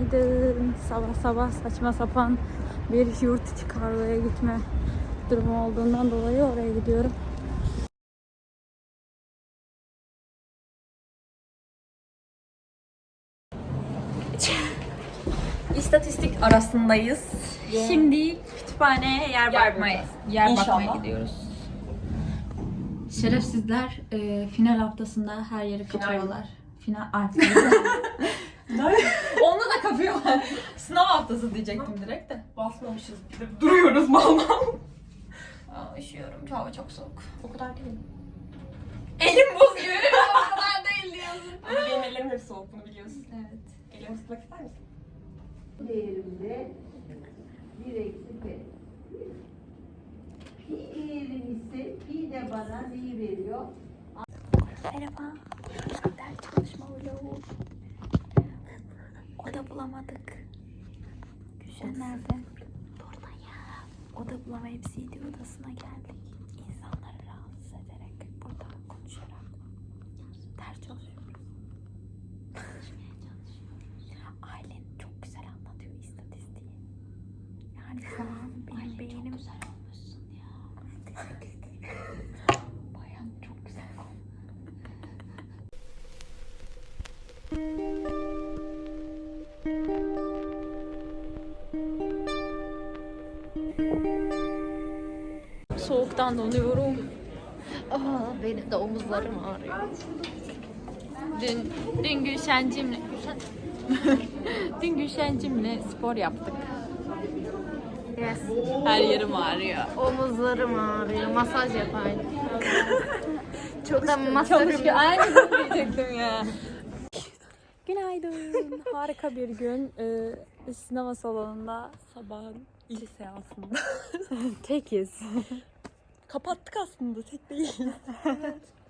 Günaydın. Sabah sabah saçma sapan bir yurt içi kargoya gitme durumu olduğundan dolayı oraya gidiyorum. İstatistik arasındayız. Şimdi kütüphaneye yer bakmaya, yer bakmaya İnşallah. gidiyoruz. Şerefsizler e, final haftasında her yeri kapıyorlar. Final artık. Kapıyorlar. Sınav haftası diyecektim direkt de. Basmamışız. Duruyoruz mal mal. Aa, üşüyorum. Hava çok soğuk. O kadar değil. Elim buz gibi. o kadar değil diyorsun. Ama benim ellerim hep soğuk bunu biliyorsun. Evet. Ellerimi sıkmak ister misin? değerimde bir eksi p. Pi değerim ise pi de bana neyi veriyor? Merhaba. Ders çalışma vlogu. Oda bulamadık. Gülşen nerede? Burada ya. Oda bulamayıp CD odasına geldik. İnsanları rahatsız ederek burada konuşarak ders çalışıyoruz. Ailen çok güzel anlatıyor istatistiği. Yani şu an benim beynim... güzel olmuşsun ya. Teşekkür Soğuktan donuyorum. Aa, benim de omuzlarım ağrıyor. Dün, dün Gülşencimle, Gülşen... dün Gülşencimle spor yaptık. Yes. Her yerim ağrıyor. Omuzlarım ağrıyor. Masaj yapayım. Çok da masaj Çalışıyor. Aynı diyecektim ya. Günaydın. Harika bir gün. Ee, sinema salonunda sabahın ilk seansında. Tekiz. Kapattık aslında tek değil.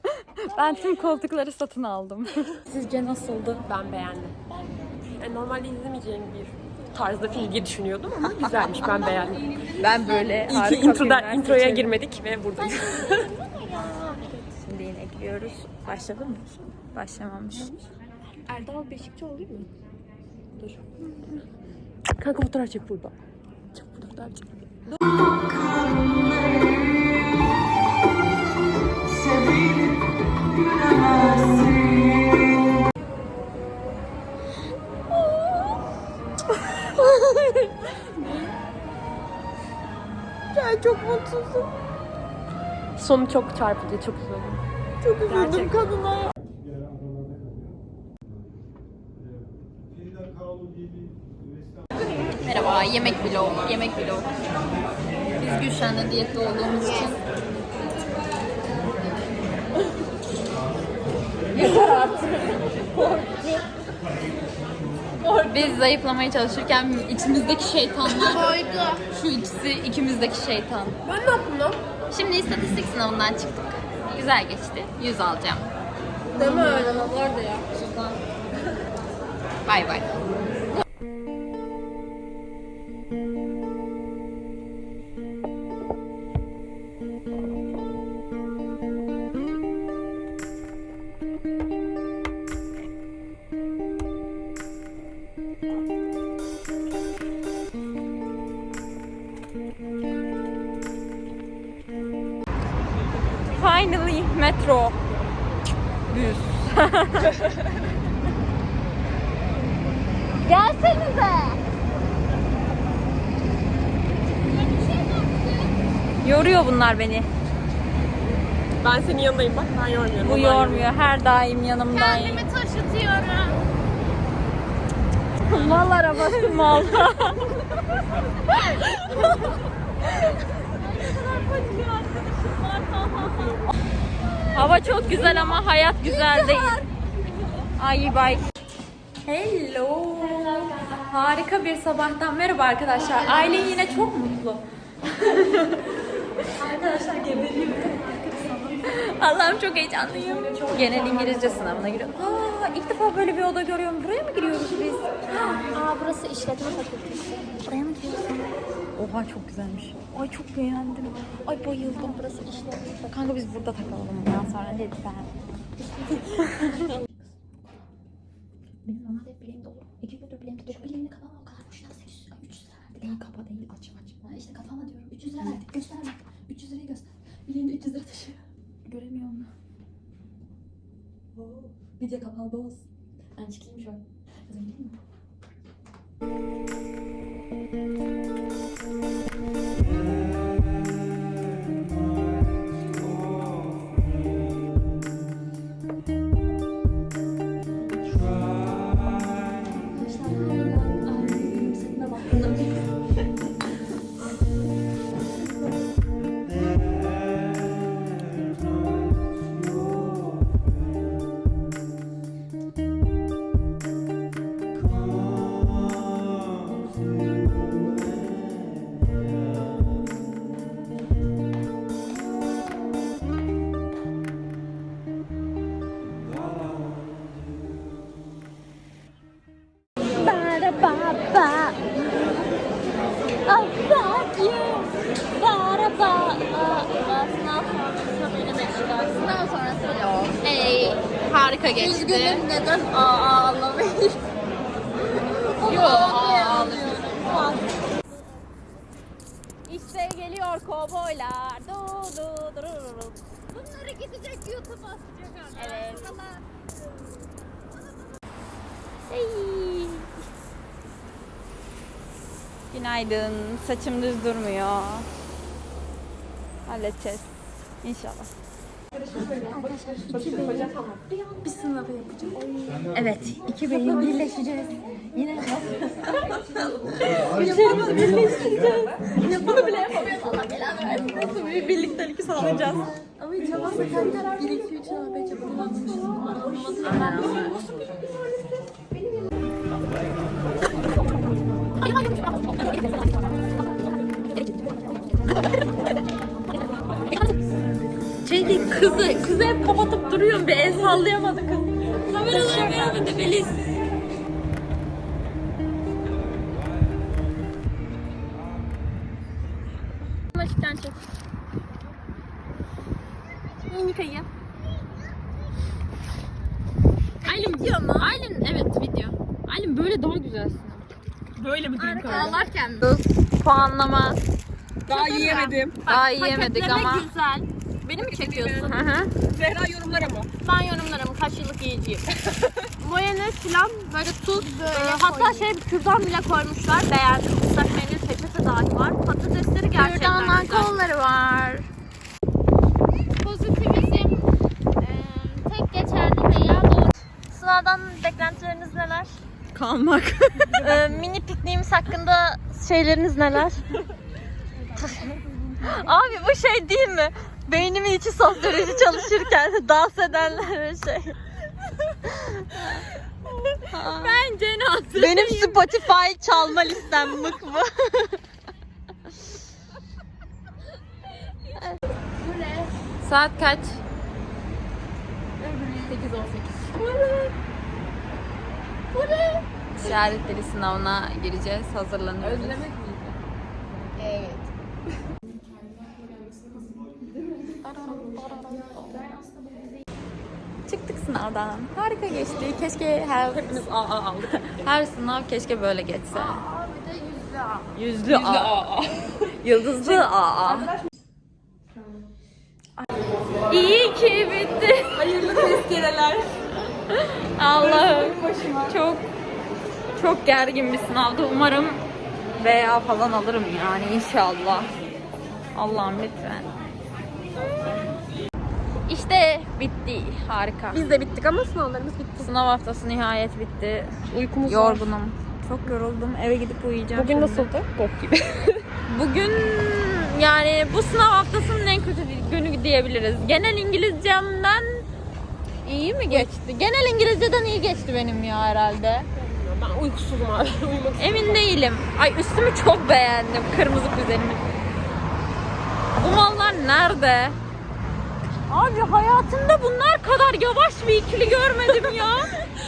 ben tüm koltukları satın aldım. Sizce nasıldı? Ben beğendim. Yani normalde izlemeyeceğim bir tarzda film diye düşünüyordum ama güzelmiş ben beğendim. Ben böyle İyi ki introda, introya girmedik ve buradayız. Şimdi yine ekliyoruz. Başladı mı? Başlamamış. Erdal Beşikçi olayım mı? Dur. Kanka fotoğraf çek burada. Çek burada fotoğraf çek. Ben çok mutsuzum. Sonu çok çarpıcı, çok güzel. Çok üzüldüm kadına. Merhaba, yemek vlog, yemek vlog. Biz Gülşen'le diyette olduğumuz için Biz zayıflamaya çalışırken içimizdeki şeytanlar Şu ikisi ikimizdeki şeytan. Ben ne yaptım lan? Şimdi istatistik sınavından çıktık. Güzel geçti. 100 alacağım. Deme öyle vardı ya. Bay bay. Finally metro. Düz. Gelsenize. Yoruyor bunlar beni. Ben senin yanındayım bak ben yormuyorum. Bu onlar yormuyor. Her daim yanımdayım. Kendimi taşıtıyorum. Mal arabası mal. Hava çok güzel ama hayat güzel değil. Ay bay. Hello. Harika bir sabahtan merhaba arkadaşlar. Aylin yine çok mutlu. arkadaşlar geberiyorum. Allah'ım çok heyecanlıyım. Genel İngilizce sınavına giriyorum. Aa, ilk defa böyle bir oda görüyorum. Buraya mı giriyoruz biz? işletme fakültesi. Oraya mı gidiyorsun? Oha çok güzelmiş. Ay çok beğendim. Ay bayıldım. Burası işletme. Kanka biz burada takalım bundan sonra lütfen. Benim normalde hep bileğim dolu. İki gündür bileğim dolu. Şu bileğimle kafama o kadar boşuna 800 lira. 300 lira verdi. Değil kapa değil aç aç. Ha, işte diyorum. 300 lira verdi. Göster bak. 300 lirayı göster. Bileğimde 300 lira taşıyor. Göremiyorum. Bir de kapalı boz. Ben çıkayım şöyle. Öyle değil mi? Mm-hmm. Harika geçti. Üzgünüm neden aa ağlamayayım. Yok aa İşte geliyor kovboylar. Du du du du du. Bunları gidecek YouTube atacak Evet. Hey. Günaydın. Saçım düz durmuyor. Halledeceğiz. İnşallah. Bir sınavı yapacağım. Evet. iki beyin birleşeceğiz. Yine Güçlerimizi birleştireceğiz. Yine bunu bile yapamıyoruz. Allah belanı versin. Nasıl bir birliktelik sağlayacağız? Ama hiç yapamazsak 1, 2, 3, 4, 5 yapamamışız. Bir el sallayamadı kız. Kameralar gelmedi Feliz. Açıktan çek. Minikayı. Aylin video mu? Aylin evet video. Aylin böyle daha güzelsin. Böyle mi diyeyim kanka? Ağlarken. Puanlama. Daha yiyemedim. Daha yiyemedik ama. güzel. Beni mi çekiyorsun? Hı hı. Zehra yorumlar ama. Ben yorumlarım kaç yıllık yiyeceğim. Mayonez falan böyle tuz. e, hatta şey kürdan bile koymuşlar. Beğendim. Islak menü peçete dahi var. Patatesleri gerçekten Kürdandan güzel. kolları var. Pozitivizm. e, tek geçerli veya doğru. Sınavdan beklentileriniz neler? Kalmak. Ee, mini pikniğimiz hakkında şeyleriniz neler? Abi bu şey değil mi? Beynimin içi sosyoloji çalışırken dans edenler şey. Bence ne Benim Spotify çalma listem mık bu. Saat kaç? 8.18. İşaretleri sınavına gireceğiz. Hazırlanıyoruz. Özlemek miydi? Çıktık sınavdan. Harika geçti. Keşke her Hepimiz AA aldık. her sınav keşke böyle geçse. Yüzlü Yüzde A. AA. Yıldızlı A. İyi ki bitti. Hayırlı tezkereler. Allah'ım. Çok çok gergin bir sınavdı. Umarım veya falan alırım yani inşallah. Allah'ım lütfen. İşte bitti. Harika. Biz de bittik ama sınavlarımız bitti. Sınav haftası nihayet bitti. Uykumuz var. Yorgunum. Çok yoruldum. Eve gidip uyuyacağım. Bugün şimdi. nasıldı? Bok gibi. Bugün yani bu sınav haftasının en kötü günü diyebiliriz. Genel İngilizcemden iyi mi geçti? Genel İngilizceden iyi geçti benim ya herhalde. ben uykusuzum abi. Uyumak Emin değilim. Ay üstümü çok beğendim. Kırmızı kuzenimi. Bu mallar nerede? Abi hayatımda bunlar kadar yavaş bir ikili görmedim ya.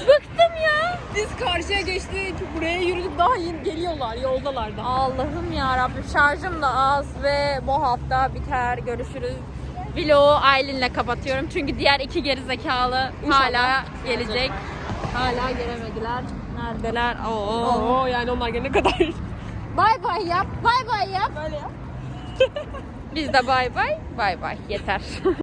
Bıktım ya. Biz karşıya geçtik. Buraya yürüdük. Daha yeni geliyorlar. Yoldalar da. Allah'ım ya Rabbim şarjım da az ve bu hafta biter. Görüşürüz. Vlogu Aylin'le kapatıyorum. Çünkü diğer iki gerizekalı hala gelecek. Hala gelemediler. Neredeler? Oo. Oo yani onlar gelene kadar. Bay bay yap. Bay bay yap. Böyle ya. Biz de bay bay bay bay yeter.